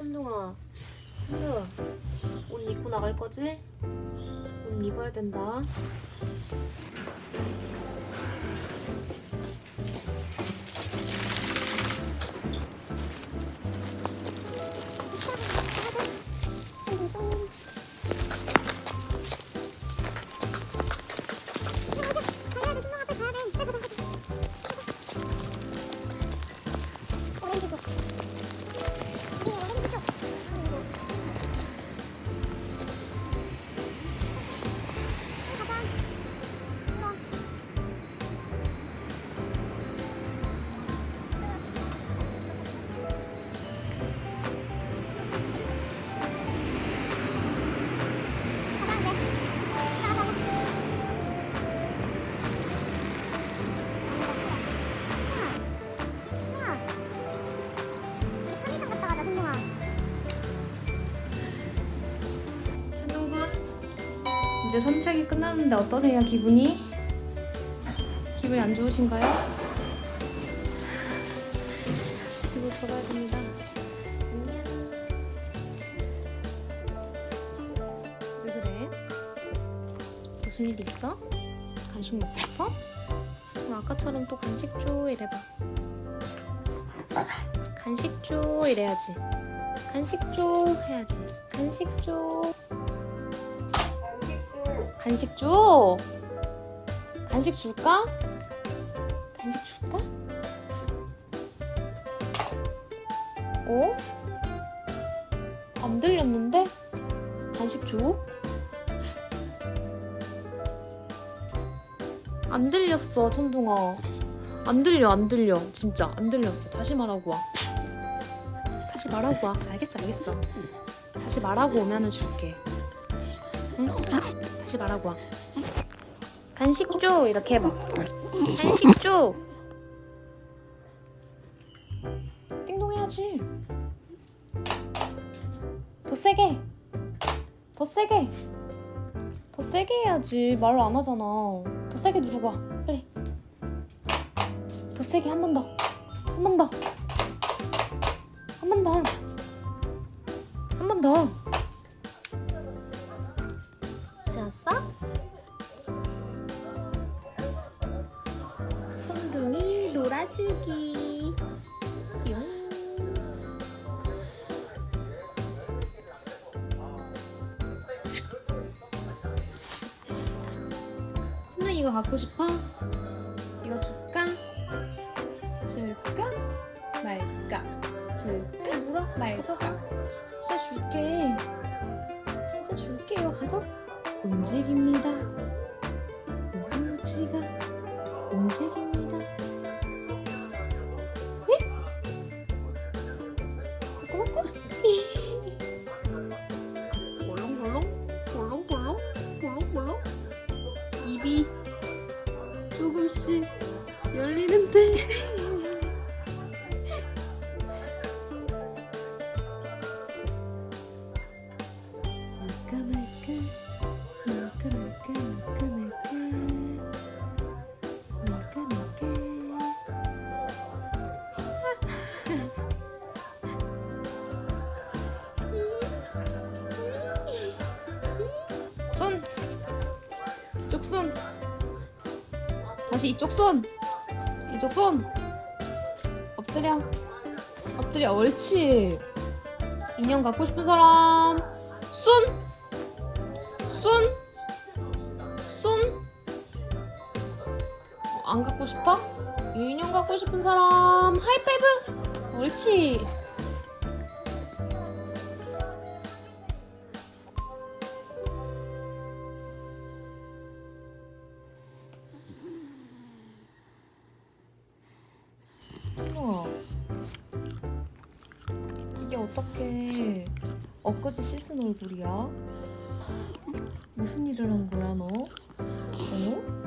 천둥아, 천둥, 옷 입고 나갈 거지? 옷 입어야 된다. 이제 산책이 끝났는데 어떠세요, 기분이? 기분이 안 좋으신가요? 집으로 돌아야 됩니다. 왜 그래? 무슨 일 있어? 간식 먹고 싶어? 그럼 아까처럼 또 간식 줘 이래봐. 간식 줘 이래야지. 간식 줘 해야지. 간식 줘. 간식 줘. 간식 줄까? 간식 줄까? 어? 안 들렸는데? 간식 줘? 안 들렸어, 천둥아. 안 들려, 안 들려. 진짜 안 들렸어. 다시 말하고 와. 다시 말하고 와. 알겠어, 알겠어. 다시 말하고 오면은 줄게. 응? 다시 말하고 와. 간식 줘 이렇게 해봐. 간식 줘. 띵동 해야지. 더 세게. 더 세게. 더 세게 해야지. 말을 안 하잖아. 더 세게 누르고 와. 빨리. 더 세게 한 번 더. 한 번 더. 한 번 더. 놀아주기. 용. 천둥이 이거 갖고 싶어? 이거 줄까? 줄까? 말까? 줄까? 물어? 말까? 진짜 줄게. 진짜 줄게. 이거 가져. 움직입니다. 무슨 무치가 움직입니다. 입이 조금씩 열리는데. 손 손 다시 이쪽 손 이쪽 손 엎드려 엎드려 옳지 인형 갖고 싶은 사람 손 손? 손? 어, 안 갖고 싶어? 인형 갖고 싶은 사람 하이파이브! 옳지! 이게 어떻게 엊그제 씻은 얼굴이야? 무슨 일을 한 거야 너? 어?